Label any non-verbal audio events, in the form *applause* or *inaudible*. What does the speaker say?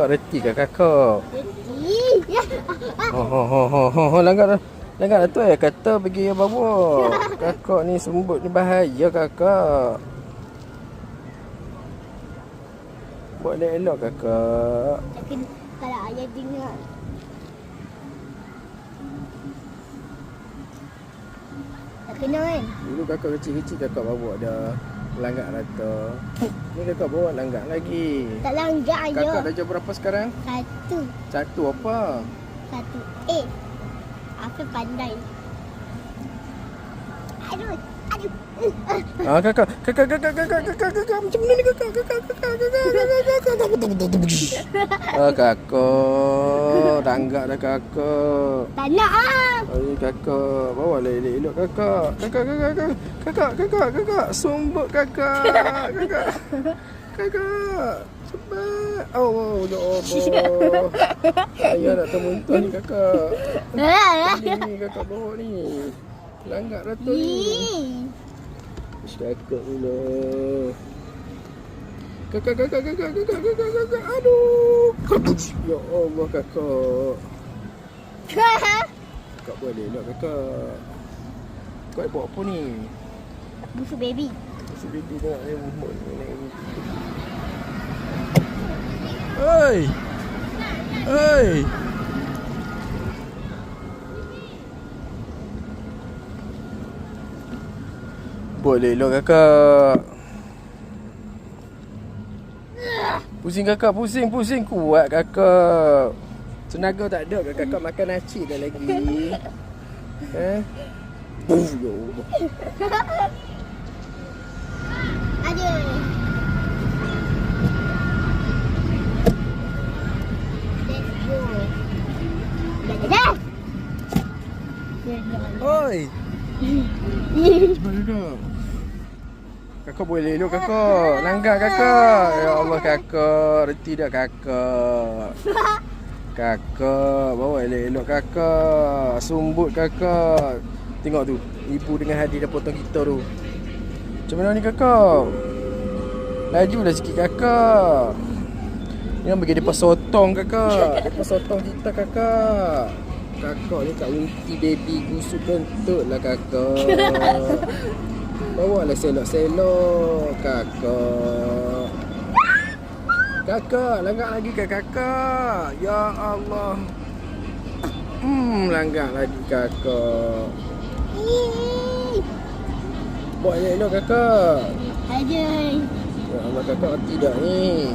kakak reti ke kakak? Reti. Oh, oh, oh, oh, oh, oh. Langgar. Langgar tu ya kata pergi ya bawa. *laughs* Kakak ni sembut ni bahaya kakak. Buat elok kakak. Kalau ayah dengar. Tak kena kan? Dulu kakak kecil-kecil kakak bawa dah. Langgak rata. Ni kakak bawa langgak lagi. Tak langgar Kakak ayah. dah jual berapa sekarang? Satu. Satu apa? Satu. Eh. Apa pandai? Aduh. Ah kakak, kakak, kakak, kakak, kakak, kakak, macam mana ni kakak, kakak, kakak, kakak, kakak, kakak, kakak, Ah kakak, ranggak dah kakak. Tak nak ah. Ay kakak, bawa lah elok-elok kakak. Kakak, kakak, kakak, kakak, kakak, kakak, sumbut kakak, kakak, kakak. Cepat. Oh, oh ya Allah. Ayah nak termuntah ni kakak. Ni, ni kakak bawa ni. Langgak rata ni. Kakak pula. Kakak, kakak, kakak, kakak, kakak, kakak. Aduh. Ya Allah, kakak. Kakak boleh nak kakak. Kau buat apa ni? Busu baby. Si baby tengok dia mulut ni. Hei! Hei! Boleh lo kakak. Pusing kakak, pusing, pusing. Kuat kakak. Tenaga tak ada ke kakak makan nasi dah lagi. Eh? Oh, ya Allah. Aduh. Let's go. Oi! Kakak. Boleh elok kakak. Langgar kakak. Ya Allah kakak. Reti dah kakak. Kakak. Bawa elok-elok kakak. Sumbut kakak. Tengok tu. Ibu dengan Hadi dah potong kita tu. Macam mana ni kakak? Lajulah sikit kakak. Ni nak bagi depa sotong kakak. Depa sotong kita kakak. Kakak ni kat unti baby gusuk kentut lah kakak. *laughs* Bawa lah selok-selok kakak. Kakak, langgak lagi ke kakak. Ya Allah. Hmm, langgak lagi kakak. Buat elok kakak. Aduh. Ya Allah kakak tidak ni.